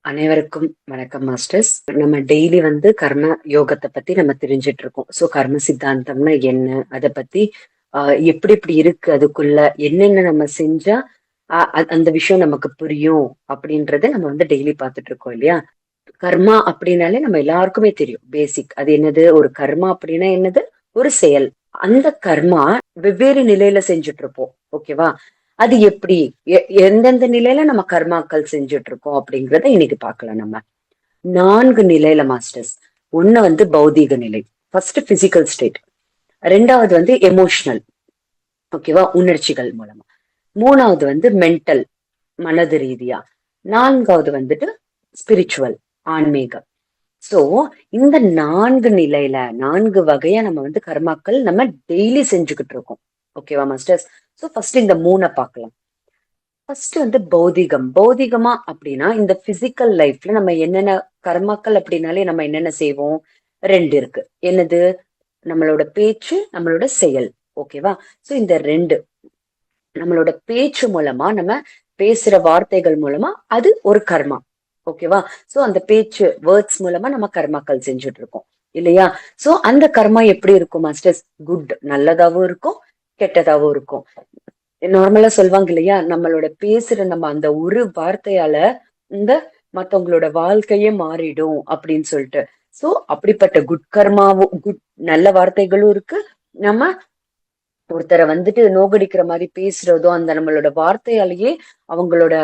அனைவருக்கும் வணக்கம் மாஸ்டர்ஸ். நம்ம டெய்லி வந்து கர்ம யோகத்தை பத்தி நம்ம தெரிஞ்சிட்டு இருக்கோம். சோ கர்ம சித்தாந்தம்னா என்ன? அதை பத்தி ஆஹ் எப்படி எப்படி இருக்கு அதுக்குள்ள? என்னென்ன நம்ம செஞ்சா அந்த விஷயம் நமக்கு புரியும் அப்படின்றத நம்ம வந்து டெய்லி பார்த்துட்டு இருக்கோம் இல்லையா? கர்மா அப்படின்னாலே நம்ம எல்லாருக்குமே தெரியும். பேசிக் அது என்னது? ஒரு கர்மா அப்படின்னா என்னது? ஒரு செயல். அந்த கர்மா வெவ்வேறு நிலையில செஞ்சுட்டு இருப்போம். ஓகேவா அது எப்படி? எ- எந்தெந்த நிலையில நம்ம கர்மாக்கள் செஞ்சுட்டு இருக்கோம் அப்படிங்கறத இன்னைக்கு பார்க்கலாம் நம்ம. நான்கு நிலையில மாஸ்டர்ஸ் ஒண்ணு வந்து பௌதீக நிலை. ஃபர்ஸ்ட் பிசிக்கல் ஸ்டேட் ரெண்டாவது வந்து எமோஷனல் ஓகேவா உணர்ச்சிகள் மூலமா. மூணாவது வந்து மென்டல் மனது ரீதியா. நான்காவது வந்துட்டு ஸ்பிரிச்சுவல் ஆன்மீகம். சோ இந்த நான்கு நிலையில நான்கு வகையா நம்ம வந்து கர்மாக்கள் நம்ம டெய்லி செஞ்சுக்கிட்டு இருக்கோம் ஓகேவா மாஸ்டர்ஸ் சோ ஃபர்ஸ்ட் இந்த மூணை பார்க்கலாம். ஃபர்ஸ்ட் வந்து பௌதிகம். பௌதிகமா அப்படின்னா இந்த பிசிக்கல் லைஃப்ல நம்ம என்னென்ன கர்மாக்கள் அப்படின்னாலே நம்ம என்னென்ன செய்வோம்? ரெண்டு இருக்கு. என்னது? நம்மளோட பேச்சு நம்மளோட செயல். ஓகேவா சோ இந்த ரெண்டு. நம்மளோட பேச்சு மூலமா நம்ம பேசுற வார்த்தைகள் மூலமா அது ஒரு கர்மா. ஓகேவா சோ அந்த பேச்சு வேர்ட்ஸ் மூலமா நம்ம கர்மாக்கள் செஞ்சுட்டு இருக்கோம். இல்லையா? சோ அந்த கர்மா எப்படி இருக்கும் மாஸ்டர்ஸ் குட் நல்லதாவும் இருக்கும். கெட்டதாவும் இருக்கும். நார்மலா சொல்லுவாங்க இல்லையா? நம்மளோட பேசுற நம்ம அந்த ஒரு வார்த்தையால இந்த மத்தவங்களோட வாழ்க்கையே மாறிடும் அப்படின்னு சொல்லிட்டு. சோ அப்படிப்பட்ட குட் கர்மாவும் குட் நல்ல வார்த்தைகளும் இருக்கு. நம்ம ஒருத்தரை வந்துட்டு நோகடிக்கிற மாதிரி பேசுறதோ அந்த நம்மளோட வார்த்தையாலேயே அவங்களோட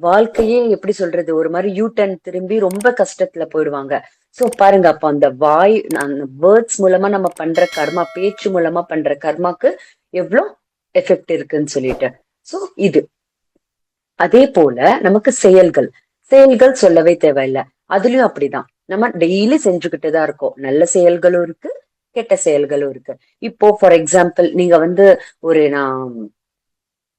வாழ்க்கையே எப்படி சொல்றது? ஒரு மாதிரி யூ டர்ன் திரும்பி ரொம்ப கஷ்டத்துல போயிடுவாங்க. சோ பாருங்க அப்ப அந்த வாய் அந்த வேர்ட்ஸ் மூலமா நம்ம பண்ற கர்மா பேச்சு மூலமா பண்ற கர்மாக்கு எவ்வளோ எஃபெக்ட் இருக்குன்னு சொல்லிட்டு. சோ இது. அதே போல நமக்கு செயல்கள். செயல்கள் சொல்லவே தேவையில்லை. அதுலயும் அப்படிதான். நம்ம டெய்லி செஞ்சுக்கிட்டு தான் இருக்கோம். நல்ல செயல்களும் இருக்கு கெட்ட செயல்களும் இருக்கு. இப்போ ஃபார் எக்ஸாம்பிள் நீங்க வந்து ஒரு நான்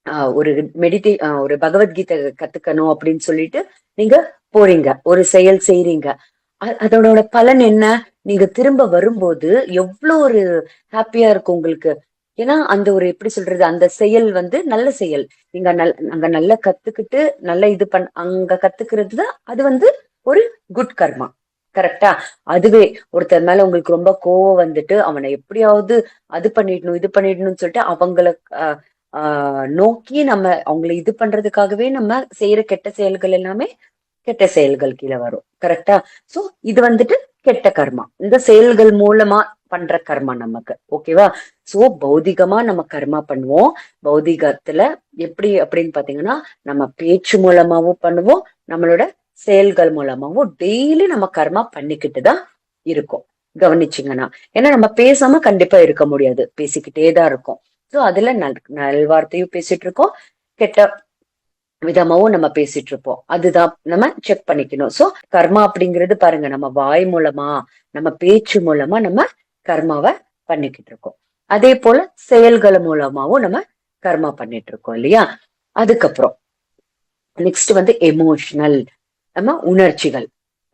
ஆஹ் ஒரு மெடிடே ஒரு பகவத்கீதை கத்துக்கணும் அப்படின்னு சொல்லிட்டு நீங்க போறீங்க. ஒரு செயல் செய்றீங்க. அதோட பலன் என்ன? நீங்க திரும்ப வரும்போது எவ்வளோ ஒரு ஹாப்பியா இருக்கும் உங்களுக்கு. ஏன்னா அந்த ஒரு எப்படி சொல்றது அந்த செயல் வந்து நல்ல செயல். நீங்க நல் அங்க நல்லா கத்துக்கிட்டு நல்ல இது பண் அங்க கத்துக்கிறது தான் அது வந்து ஒரு குட் கர்மா கரெக்டா அதுவே ஒருத்தர் மேல உங்களுக்கு ரொம்ப கோவம் வந்துட்டு அவனை எப்படியாவது அது பண்ணிடணும் இது பண்ணிடணும்னு சொல்லிட்டு அவங்கள ஆஹ் ஆஹ் நோக்கி நம்ம அவங்களை இது பண்றதுக்காகவே நம்ம செய்யற கெட்ட செயல்கள் எல்லாமே கெட்ட செயல்கள் கீழே வரும். கரெக்டா சோ இது வந்துட்டு கெட்ட கர்மா இந்த செயல்கள் மூலமா பண்ற கர்மா நமக்கு. ஓகேவா சோ பௌதிகமா நம்ம கர்மா பண்ணுவோம். பௌதிகத்துல எப்படி அப்படின்னு பாத்தீங்கன்னா நம்ம பேச்சு மூலமாவும் பண்ணுவோம். நம்மளோட செயல்கள் மூலமாவும் டெய்லி நம்ம கர்மா பண்ணிக்கிட்டு தான் இருக்கோம். கவனிச்சிங்கன்னா. ஏன்னா நம்ம பேசாம கண்டிப்பா இருக்க முடியாது. பேசிக்கிட்டே தான் இருக்கோம். சோ அதுல நல் நல்வார்த்தையும் பேசிட்டு இருக்கோம். கெட்ட விதமாவும் நம்ம பேசிட்டு இருப்போம். அதுதான் நம்ம செக் பண்ணிக்கணும். சோ கர்மா அப்படிங்கிறது பாருங்க நம்ம வாய் மூலமா நம்ம பேச்சு மூலமா நம்ம கர்மாவை பண்ணிக்கிட்டு இருக்கோம் அதே போல செயல்கள் மூலமாவும் நம்ம கர்மா பண்ணிட்டு இருக்கோம் இல்லையா? அதுக்கப்புறம் நெக்ஸ்ட் வந்து எமோஷனல் நம்ம உணர்ச்சிகள்.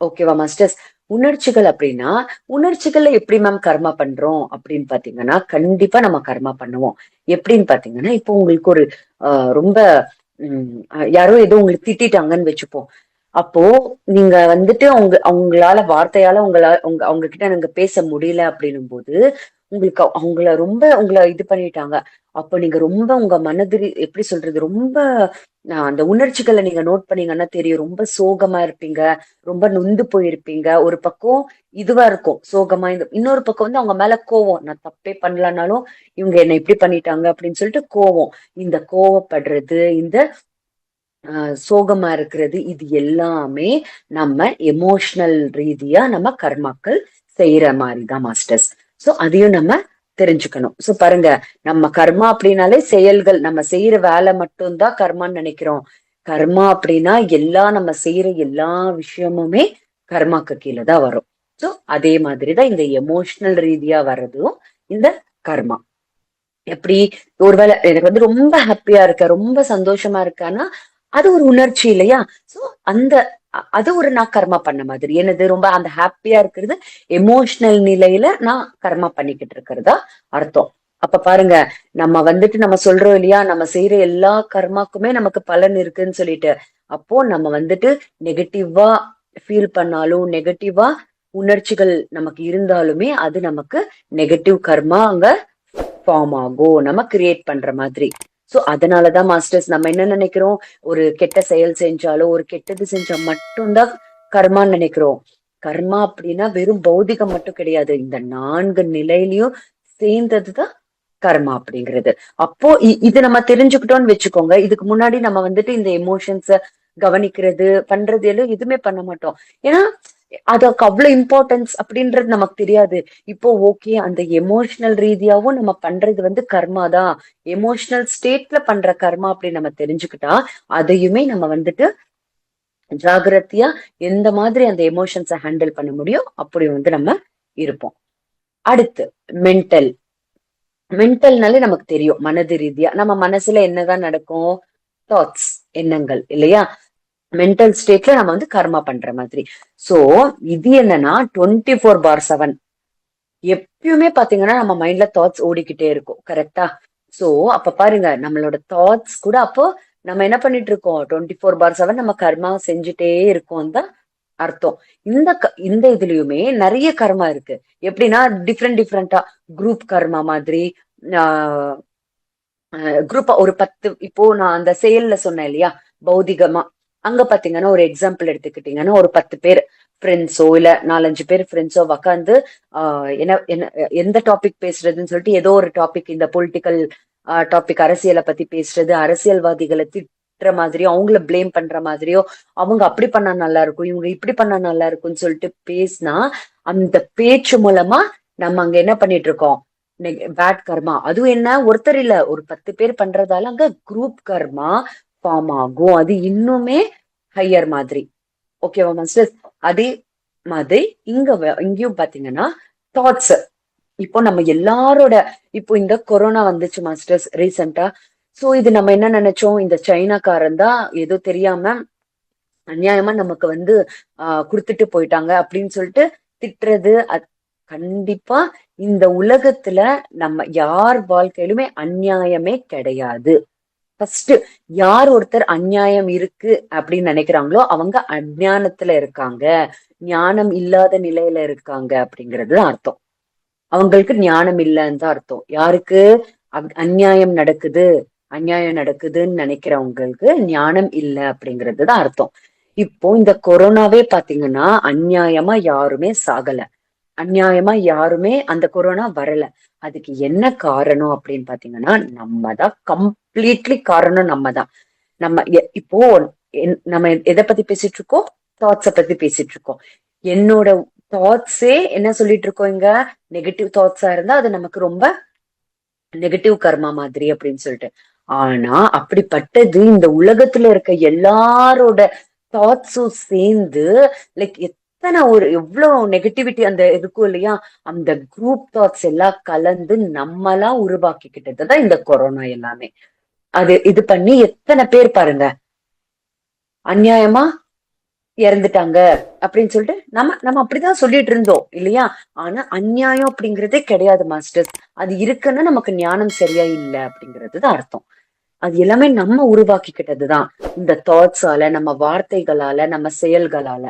ஓகேவா மாஸ்டர்ஸ் உணர்ச்சிகள் அப்படின்னா உணர்ச்சிகள்ல எப்படி மேம் கர்மா பண்றோம் அப்படின்னு பாத்தீங்கன்னா கண்டிப்பா நம்ம கர்மா பண்ணுவோம். எப்படின்னு பாத்தீங்கன்னா இப்போ உங்களுக்கு ஒரு ஆஹ் ரொம்ப உம் யாரோ ஏதோ உங்களுக்கு திட்டிட்டாங்கன்னு வச்சுப்போம். அப்போ நீங்க வந்துட்டு அவங்க அவங்களால வார்த்தையால உங்களால உங்க அவங்க கிட்ட நீங்க பேச முடியல அப்படின்னும் போது உங்களுக்கு அவங்கள ரொம்ப உங்களை இது பண்ணிட்டாங்க. அப்போ நீங்க ரொம்ப உங்க மனது எப்படி சொல்றது ரொம்ப அந்த உணர்ச்சிகளை நீங்க நோட் பண்ணீங்கன்னா தெரியும். ரொம்ப சோகமா இருப்பீங்க. ரொம்ப நொந்து போயிருப்பீங்க. ஒரு பக்கம் இதுவா இருக்கும். சோகமா இந்த இன்னொரு பக்கம் வந்து அவங்க மேல கோவம். நான் தப்பே பண்ணலனாலும் இவங்க என்ன இப்படி பண்ணிட்டாங்க அப்படின்னு சொல்லிட்டு கோவம். இந்த கோவப்படுறது இந்த சோகமா இருக்கிறது இது எல்லாமே நம்ம எமோஷனல் ரீதியா நம்ம கர்மாக்கள் செய்யற மாதிரி தான் மாஸ்டர்ஸ் சோ அதையும் நம்ம தெரிஞ்சுக்கணும். சோ பாருங்க நம்ம கர்மா அப்படின்னாலே செயல்கள் நம்ம செய்யற வேலை மட்டும்தான் கர்மான்னு நினைக்கிறோம். கர்மா அப்படின்னா எல்லா நம்ம செய்யற எல்லா விஷயமுமே கர்மாக்கு கீழே தான் வரும். சோ அதே மாதிரிதான் இந்த எமோஷனல் ரீதியா வர்றதும் இந்த கர்மா. எப்படி? ஒருவேளை எனக்கு வந்து ரொம்ப ஹாப்பியா இருக்க ரொம்ப சந்தோஷமா இருக்கான்னா அது ஒரு உணர்ச்சி இல்லையா? சோ அந்த அது ஒரு நான் கர்மா பண்ண மாதிரி. என்னது? ரொம்ப அந்த ஹாப்பியா இருக்கிறது எமோஷனல் நிலையில நான் கர்மா பண்ணிக்கிட்டு இருக்கிறதா அர்த்தம். அப்ப பாருங்க நம்ம வந்துட்டு நம்ம சொல்றோம் இல்லையா? நம்ம செய்யற எல்லா கர்மாக்குமே நமக்கு பலன் இருக்குன்னு சொல்லிட்டு. அப்போ நம்ம வந்துட்டு நெகட்டிவா ஃபீல் பண்ணாலும் நெகட்டிவா உணர்ச்சிகள் நமக்கு இருந்தாலுமே அது நமக்கு நெகட்டிவ் கர்மா அங்க ஃபார்ம் ஆகும். நம்ம கிரியேட் பண்ற மாதிரி. சோ அதனாலதான் மாஸ்டர்ஸ் நம்ம என்ன நினைக்கிறோம்? ஒரு கெட்ட செயல் செஞ்சாலோ ஒரு கெட்டது செஞ்சா மட்டும்தான் கர்மான்னு நினைக்கிறோம். கர்மா அப்படின்னா வெறும் பௌதிகம் மட்டும் கிடையாது. இந்த நான்கு நிலையிலயும் சேர்ந்ததுதான் கர்மா அப்படிங்கிறது. அப்போ இது நம்ம தெரிஞ்சுக்கிட்டோம்னு வச்சுக்கோங்க. இதுக்கு முன்னாடி நம்ம வந்துட்டு இந்த எமோஷன்ஸ கவனிக்கிறது பண்றது எல்லாம் எதுவுமே பண்ண மாட்டோம். ஏன்னா அதுக்கு அவ்வளவு இம்பார்ட்டன்ஸ் அப்படின்றது நமக்கு தெரியாது. இப்போ ஓகே அந்த எமோஷனல் ரீதியாவும் நம்ம பண்றது வந்து கர்மா தான். எமோஷனல் ஸ்டேட்ல பண்ற கர்மா அப்படின்னு நம்ம தெரிஞ்சுக்கிட்டா அதையுமே நம்ம வந்துட்டு ஜாகிரதையா எந்த மாதிரி அந்த எமோஷன்ஸை ஹேண்டில் பண்ண முடியும் அப்படி வந்து நம்ம இருப்போம். அடுத்து மென்டல் மென்டல்னாலே நமக்கு தெரியும் மனது ரீதியா. நம்ம மனசுல என்னதான் நடக்கும்? தாட்ஸ் எண்ணங்கள் இல்லையா? மென்டல் ஸ்டேட்ல நம்ம வந்து கர்மா பண்ற மாதிரி. சோ இது என்னன்னா டுவெண்ட்டி ஃபோர் பார் செவன் எப்பயுமே பாத்தீங்கன்னா நம்ம மைண்ட்ல தாட்ஸ் ஓடிக்கிட்டே இருக்கும். கரெக்டா சோ அப்ப பாருங்க நம்மளோட தாட்ஸ் கூட அப்போ நம்ம என்ன பண்ணிட்டு இருக்கோம்? டுவெண்ட்டி ஃபோர் பார் செவன் நம்ம கர்மா செஞ்சுட்டே இருக்கோம் தான் அர்த்தம். இந்த இந்த இதுலயுமே நிறைய கர்மா இருக்கு. எப்படின்னா டிஃப்ரெண்ட் டிஃப்ரெண்டா குரூப் கர்மா மாதிரி குரூப் ஒரு பத்து இப்போ நான் அந்த செயல்ல சொன்னேன் இல்லையா? பௌதிகமா. அங்க பாத்தீங்கன்னா ஒரு எக்ஸாம்பிள் எடுத்துக்கிட்டீங்கன்னா ஒரு பத்து பேர் ஃப்ரெண்ட்ஸோ இல்ல நாலஞ்சு பேர் ஃப்ரெண்ட்ஸோ உக்காந்து ஆஹ் என்ன என்ன எந்த டாபிக் பேசுறதுன்னு சொல்லிட்டு ஏதோ ஒரு டாபிக் இந்த பொலிட்டிக்கல் டாபிக் அரசியலை பத்தி பேசுறது அரசியல்வாதிகளை திட்டுற மாதிரியோ அவங்கள பிளேம் பண்ற மாதிரியோ அவங்க அப்படி பண்ணா நல்லா இருக்கும் இவங்க இப்படி பண்ணா நல்லா இருக்கும்னு சொல்லிட்டு பேசினா அந்த பேச்சு மூலமா நம்ம அங்க என்ன பண்ணிட்டு இருக்கோம்? பேட் கர்மா அதுவும் என்ன? ஒருத்தர் இல்ல ஒரு பத்து பேர் பண்றதால அங்க குரூப் கர்மா ஃபார்ம் ஆகும். அது இன்னுமே ஹையர் மாதிரி. ஓகேவா மாஸ்டர்ஸ் அதே மாதிரி இங்க இங்கேயும் பாத்தீங்கன்னா தாட்ஸ் இப்போ நம்ம எல்லாரோட இப்போ இந்த கொரோனா வந்துச்சு மாஸ்டர்ஸ் ரீசெண்டா சோ இது நம்ம என்ன நினைச்சோம்? இந்த சைனாக்காரன் தான் ஏதோ தெரியாம அநியாயமா நமக்கு வந்து ஆஹ் கொடுத்துட்டு போயிட்டாங்க அப்படின்னு சொல்லிட்டு திட்டுறது. கண்டிப்பா இந்த உலகத்துல நம்ம யார் வாழ்க்கையிலுமே அந்நியாயமே கிடையாது. ஃபர்ஸ்ட் யார் ஒருத்தர் அந்நியாயம் இருக்கு அப்படின்னு நினைக்கிறாங்களோ அவங்க அஜானத்துல இருக்காங்க. ஞானம் இல்லாத நிலையில இருக்காங்க அப்படிங்கிறது அர்த்தம். அவங்களுக்கு ஞானம் இல்லைன்னு தான் அர்த்தம். யாருக்கு? அந்நியாயம் நடக்குது. அந்நியாயம் நடக்குதுன்னு நினைக்கிறவங்களுக்கு ஞானம் இல்லை அப்படிங்கிறது தான் அர்த்தம். இப்போ இந்த கொரோனாவே பாத்தீங்கன்னா அந்நியாயமா யாருமே சாகல. அந்நியாயமா யாருமே அந்த கொரோனா வரல. அதுக்கு என்ன காரணம் அப்படின்னு பாத்தீங்கன்னா நம்ம தான் கம்ப்ளீட்லி காரணம் நம்ம தான் நம்ம இப்போ நம்ம எதை பத்தி பேசிட்டு இருக்கோம் தாட்ஸ பத்தி பேசிட்டு இருக்கோம் என்னோட தாட்ஸே என்ன சொல்லிட்டு இருக்கோம் இங்க? நெகட்டிவ் தாட்ஸா இருந்தா அது நமக்கு ரொம்ப நெகட்டிவ் கர்மா மாதிரி அப்படின்னு சொல்லிட்டு. ஆனா அப்படிப்பட்டது இந்த உலகத்துல இருக்க எல்லாரோட தாட்ஸும் சேர்ந்து லைக் எத்தனை ஒரு எவ்வளவு நெகட்டிவிட்டி அந்த இருக்கும் இல்லையா? அந்த குரூப் தாட்ஸ் எல்லாம் கலந்து நம்மளா உருவாக்கிக்கிட்டதுதான் இந்த கொரோனா எல்லாமே. அது இது பண்ணி எத்தனை பேர் பாருங்க. அநியாயமா இறந்துட்டாங்க அப்படின்னு சொல்லிட்டு நம்ம நம்ம அப்படிதான் சொல்லிட்டு இருந்தோம் இல்லையா? ஆனா அந்நியாயம் அப்படிங்கறதே கிடையாது மாஸ்டர்ஸ் அது இருக்குன்னா நமக்கு ஞானம் சரியா இல்லை அப்படிங்கிறது தான் அர்த்தம். அது எல்லாமே நம்ம உருவாக்கிக்கிட்டதுதான். இந்த தாட்ஸால நம்ம வார்த்தைகளால நம்ம செயல்களால.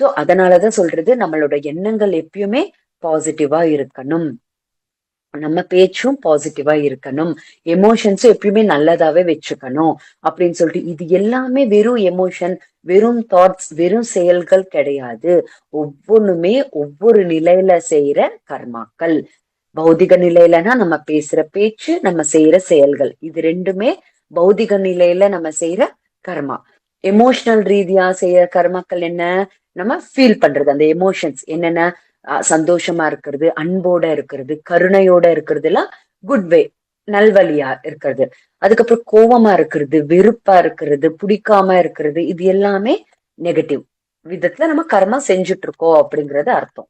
சோ அதனாலதான் சொல்றது நம்மளோட எண்ணங்கள் எப்பயுமே பாசிட்டிவா இருக்கணும். நம்ம பேச்சும் பாசிட்டிவா இருக்கணும். எமோஷன்ஸும் எப்பயுமே நல்லதாவே வச்சுக்கணும் அப்படின்னு சொல்லிட்டு இது எல்லாமே வெறும் எமோஷன் வெறும் தாட்ஸ் வெறும் செயல்கள் கிடையாது. ஒவ்வொன்றுமே ஒவ்வொரு நிலையில செய்யற கர்மாக்கள். பௌதிக நிலையிலனா நம்ம பேசுற பேச்சு நம்ம செய்யற செயல்கள். இது ரெண்டுமே பௌதிக நிலையில நம்ம செய்யற கர்மா. எமோஷனல் ரீதியா செய்யற கர்மாக்கள் என்ன? நம்ம ஃபீல் பண்றது. அந்த எமோஷன்ஸ் என்னென்ன? சந்தோஷமா இருக்கிறது அன்போட இருக்கிறது கருணையோட இருக்கிறது எல்லாம் குட் வே நல்வழியா இருக்கிறது. அதுக்கப்புறம் கோவமா இருக்கிறது வெறுப்பா இருக்கிறது பிடிக்காம இருக்கிறது இது எல்லாமே நெகட்டிவ் விதத்துல நம்ம கர்மா செஞ்சுட்டு இருக்கோம் அப்படிங்கறது அர்த்தம்.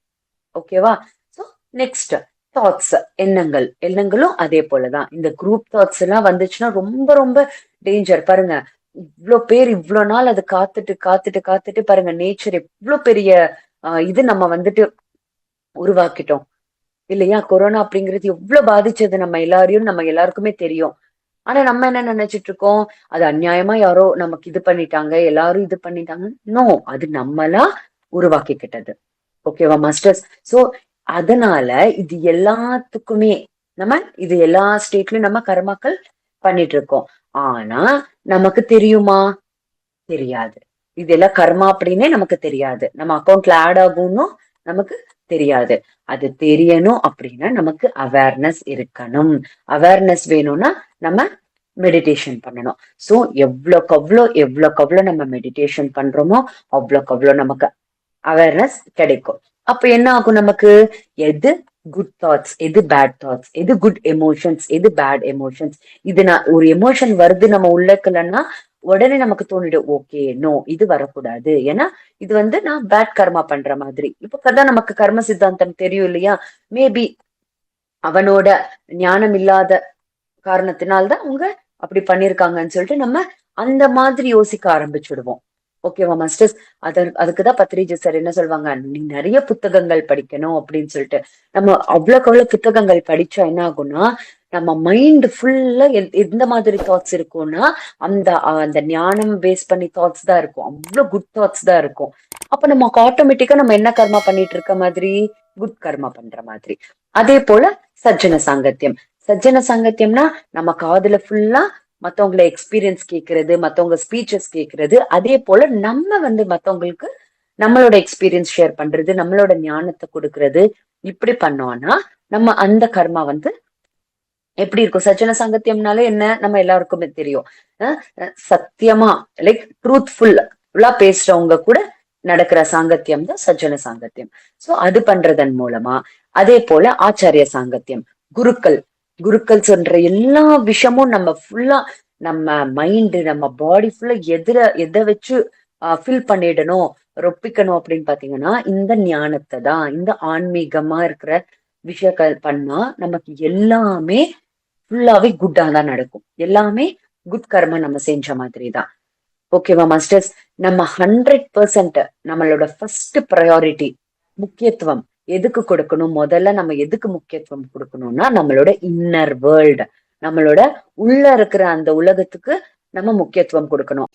ஓகேவா சோ நெக்ஸ்ட் தாட்ஸ் எண்ணங்கள். எண்ணங்களும் அதே போலதான். இந்த குரூப் தாட்ஸ் எல்லாம் வந்துச்சுன்னா ரொம்ப ரொம்ப டேஞ்சர் பாருங்க இவ்வளோ பேர் இவ்வளோ நாள் அது காத்துட்டு காத்துட்டு காத்துட்டு பாருங்க நேச்சர் எவ்வளோ பெரிய இது நம்ம வந்துட்டு உருவாக்கிட்டோம். இல்லையா? கொரோனா அப்படிங்கிறது எவ்வளவு பாதிச்சது நம்ம எல்லாரையும் நம்ம எல்லாருக்குமே தெரியும். ஆனா நம்ம என்ன நினைச்சிட்டு இருக்கோம் அது அநியாயமா யாரோ நமக்கு இது பண்ணிட்டாங்க எல்லாரும் இது பண்ணிட்டாங்க. நோ அது நம்மளா உருவாக்கிக்கிட்டது. ஓகேவா மாஸ்டர்ஸ் சோ அதனால இது எல்லாத்துக்குமே நம்ம இது எல்லா ஸ்டேட்லயும் நம்ம கர்மாக்கள் பண்ணிட்டு இருக்கோம் ஆனா நமக்கு தெரியுமா? தெரியாது. இதெல்லாம் கர்மா அப்படின்னே நமக்கு தெரியாது. நம்ம அக்கௌண்ட்ல ஆட் ஆகும்னு நமக்கு தெரியாது. அது தெரியணும் அப்படின்னா நமக்கு அவேர்னஸ் இருக்கணும். அவேர்னஸ் வேணும்னா நம்ம மெடிடேஷன் பண்ணணும். சோ எவ்வளோக்கு அவ்வளோ எவ்வளோக்கு அவ்வளோ நம்ம மெடிடேஷன் பண்றோமோ அவ்வளோக்கு அவ்வளோ நமக்கு அவேர்னஸ் கிடைக்கும். அப்ப என்ன ஆகும் நமக்கு? எது குட் தாட்ஸ் எது பேட் தாட்ஸ் எது குட் எமோஷன்ஸ் எது பேட் எமோஷன்ஸ் இது நான் ஒரு எமோஷன் வருது நம்ம உள்ளக்கலன்னா உடனே நமக்கு தோணிடும் ஓகே நோ இது வரக்கூடாது. ஏன்னா இது வந்து நான் பேட் கர்மா பண்ற மாதிரி. இப்ப கதான் நமக்கு கர்ம சித்தாந்தம் தெரியும் இல்லையா? மேபி அவனோட ஞானம் இல்லாத காரணத்தினால்தான் அவங்க அப்படி பண்ணிருக்காங்கன்னு சொல்லிட்டு நம்ம அந்த மாதிரி யோசிக்க ஆரம்பிச்சுடுவோம். ஓகேவா மாஸ்டர்ஸ் அத அதுக்குதான் பத்ரிஜி சார் என்ன சொல்லுவாங்க நீ நிறைய புத்தகங்கள் படிக்கணும் அப்படின்னு சொல்லிட்டு. நம்ம அவ்வளவுக்கு அவ்வளவு புத்தகங்கள் படிச்சா என்ன ஆகும்னா நம்ம மைண்ட் ஃபுல்லா எந்த மாதிரி தாட்ஸ் இருக்கும்னா அந்த அந்த ஞானம் பேஸ் பண்ணி தாட்ஸ் தான் இருக்கும். அவ்வளவு குட் தாட்ஸ் தான் இருக்கும். அப்ப நமக்கு ஆட்டோமேட்டிக்கா நம்ம என்ன கர்மா பண்ணிட்டு இருக்க மாதிரி? குட் கர்மா பண்ற மாதிரி. அதே போல சஜ்ஜன சாங்கத்தியம் சஜ்ஜன சாங்கத்தியம்னா நம்ம காதுல ஃபுல்லா மத்தவங்களை எக்ஸ்பீரியன்ஸ் கேட்கறது மத்தவங்க ஸ்பீச்சஸ் கேட்கறது அதே போல நம்ம வந்து மத்தவங்களுக்கு நம்மளோட எக்ஸ்பீரியன்ஸ் ஷேர் பண்றது நம்மளோட ஞானத்தை கொடுக்கறது இப்படி பண்ணோம்னா நம்ம அந்த கர்மா வந்து எப்படி இருக்கும்? சஜன சங்கத்தியம்னாலே என்ன? நம்ம எல்லாருக்குமே தெரியும். சத்தியமா லைக் ட்ரூத்ஃபுல்லா பேசுறவங்க கூட நடக்கிற சாங்கத்தியம் தான் சஜ்ஜன சாங்கத்தியம். சோ அது பண்றதன் மூலமா அதே போல ஆச்சாரிய சாங்கத்தியம் குருக்கள். குருக்கள் சொல்ற எல்லா விஷயமும் நம்ம ஃபுல்லா நம்ம மைண்டு நம்ம பாடி ஃபுல்லா எதிர எதை வச்சு ஃபில் பண்ணிடணும் ரொப்பிக்கணும் அப்படின்னு பாத்தீங்கன்னா இந்த ஞானத்தை தான் இந்த ஆன்மீகமா இருக்கிற விஷயங்கள் பண்ணா நமக்கு எல்லாமே ஃபுல்லாவே குட்டா தான் நடக்கும். எல்லாமே குட் கர்மா நம்ம செஞ்ச மாதிரி தான் ஓகேவா மாஸ்டர்ஸ் நம்ம ஹண்ட்ரட் பர்சன்ட் நம்மளோட ஃபர்ஸ்ட் ப்ரையாரிட்டி முக்கியத்துவம் எதுக்கு கொடுக்கணும்? முதல்ல நம்ம எதுக்கு முக்கியத்துவம் கொடுக்கணும்னா நம்மளோட இன்னர் வேர்ல்டு நம்மளோட உள்ள இருக்கிற அந்த உலகத்துக்கு நம்ம முக்கியத்துவம் கொடுக்கணும்.